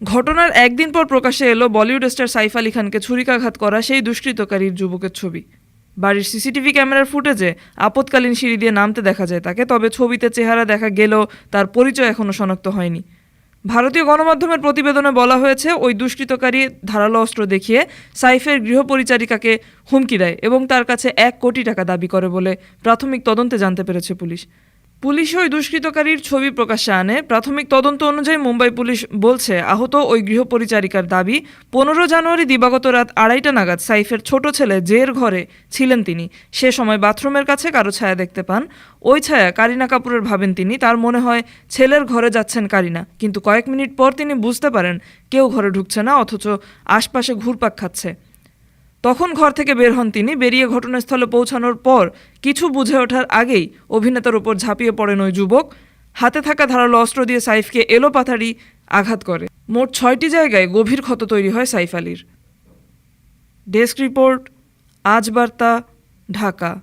ঘটনার একদিন পর প্রকাশে এলো বলিউড স্টার সাইফ আলী খানকে ছুরিকাঘাত করা সেই দুষ্কৃতকারীর যুবকের ছবি। বাড়ির সিসিটিভি ক্যামেরার ফুটেজে আপতকালীন সিঁড়ি দিয়ে নামতে দেখা যায় তাকে, তবে ছবিতে চেহারা দেখা গেলেও তার পরিচয় এখনও শনাক্ত হয়নি। ভারতীয় গণমাধ্যমের প্রতিবেদনে বলা হয়েছে, ওই দুষ্কৃতকারী ধারালো অস্ত্র দেখিয়ে সাইফের গৃহপরিচারিকাকে হুমকি দেয় এবং তার কাছে এক কোটি টাকা দাবি করে বলে প্রাথমিক তদন্তে জানতে পেরেছে পুলিশ। পুলিশ ওই দুষ্কৃতকারীর ছবি প্রকাশ্যে আনে। প্রাথমিক তদন্ত অনুযায়ী মুম্বাই পুলিশ বলছে, আহত ওই গৃহপরিচারিকার দাবি, পনেরো জানুয়ারি দিবাগত রাত আড়াইটা নাগাদ সাইফের ছোট ছেলে জের ঘরে ছিলেন তিনি। সে সময় বাথরুমের কাছে কারও ছায়া দেখতে পান। ওই ছায়া কারিনা কাপুরের ভাবেন তিনি। তার মনে হয়, ছেলের ঘরে যাচ্ছেন কারিনা। কিন্তু কয়েক মিনিট পর তিনি বুঝতে পারেন, কেউ ঘরে ঢুকছে না, অথচ আশপাশে ঘুরপাক খাচ্ছে। তখন ঘর থেকে বের হন তিনি। বেরিয়ে ঘটনাস্থলে পৌঁছানোর পর কিছু বুঝে ওঠার আগেই অভিনেতার উপর ঝাঁপিয়ে পড়েন ওই যুবক। হাতে থাকা ধারালো অস্ত্র দিয়ে সাইফকে এলো পাথারি আঘাত করে। মোট ছয়টি জায়গায় গভীর ক্ষত তৈরি হয় সাইফ আলীর। ডেস্ক রিপোর্ট, আজ বার্তা, ঢাকা।